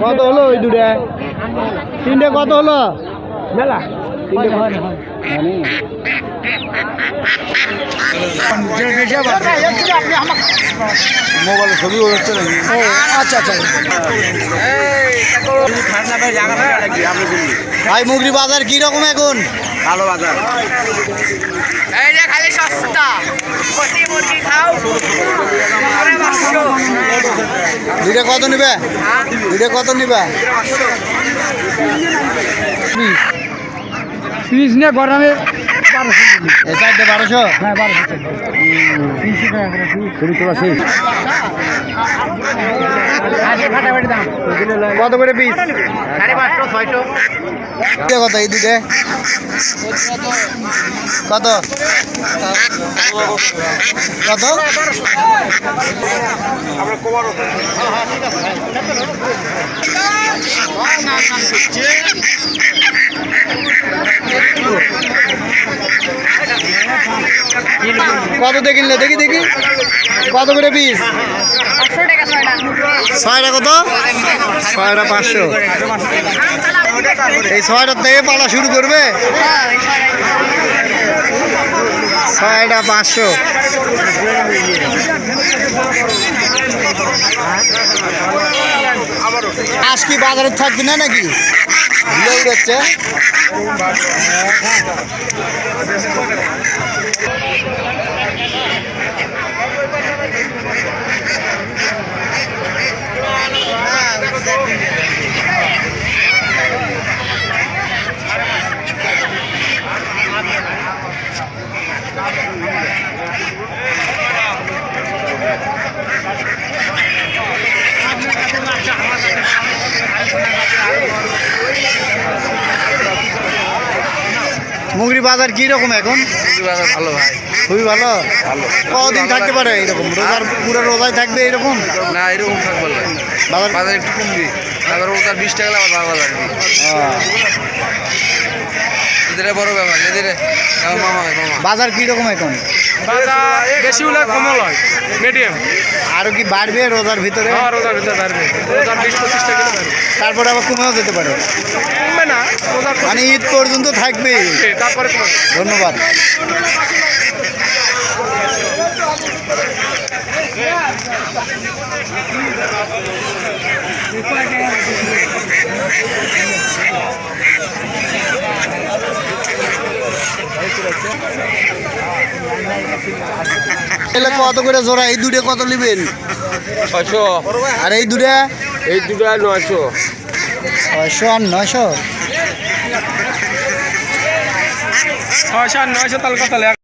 কত হলো ওই দুটা? তিনটে কত হলো? মেলা। মোবাইলে ছবি হচ্ছে নাকি? আচ্ছা আচ্ছা ভাই মুগরি বাজার কি রকম এখন? ভালো বাজার। এই যে খালি সস্তা। প্রতি মুরগি খাও। দুইটা কত নিবে? দুইটা কত নিবে? পিস নিয়ে গরমে চারটে বারোশো? হ্যাঁ বারোশো। তিনশো টাকা করে কত করে পিস কত এই কত? কত? কত দেখি দেখি। কত করে পিস ছয়টা। কত? ছয়টা পাঁচশো। এই ছয়টার থেকে পালা শুরু করবে? ছয়টা পাঁচশো। আজ কি বাজারে থাকবি না নাকি? ভিড়ে মুগরি বাজার কি রকম এখন? বাজার ভালো ভাই। খুবই ভালো? কদিন থাকতে পারে এরকম? রোজার পুরো রোজায় থাকবে এরকম? না এরকম থাকবে বাজার বাজার একটু কমবি। বাজার রোজার বিশ টাকা আবার লাগবে আহ, বড় ব্যাপার মামা মামা। বাজার কি রকম এখন? বাজার বেশি হলে কমল হয় মিডিয়াম আরও কি বাড়বে রোজার ভিতরে? রোজার রোজার বিশ পারবে তারপরে আবার কমেও যেতে পারে। কমবে না রোজার মানে ঈদ পর্যন্ত থাকবে তারপরে ধন্যবাদ। এলে কত করে জোড়া? এই দুটো কত নেবেন? ছয়শো। আর এই দুটা এই দুটো নয়শো। ছয়শো আর নয়শো? ছয়শো আর নয়শো তাহলে কত লেখ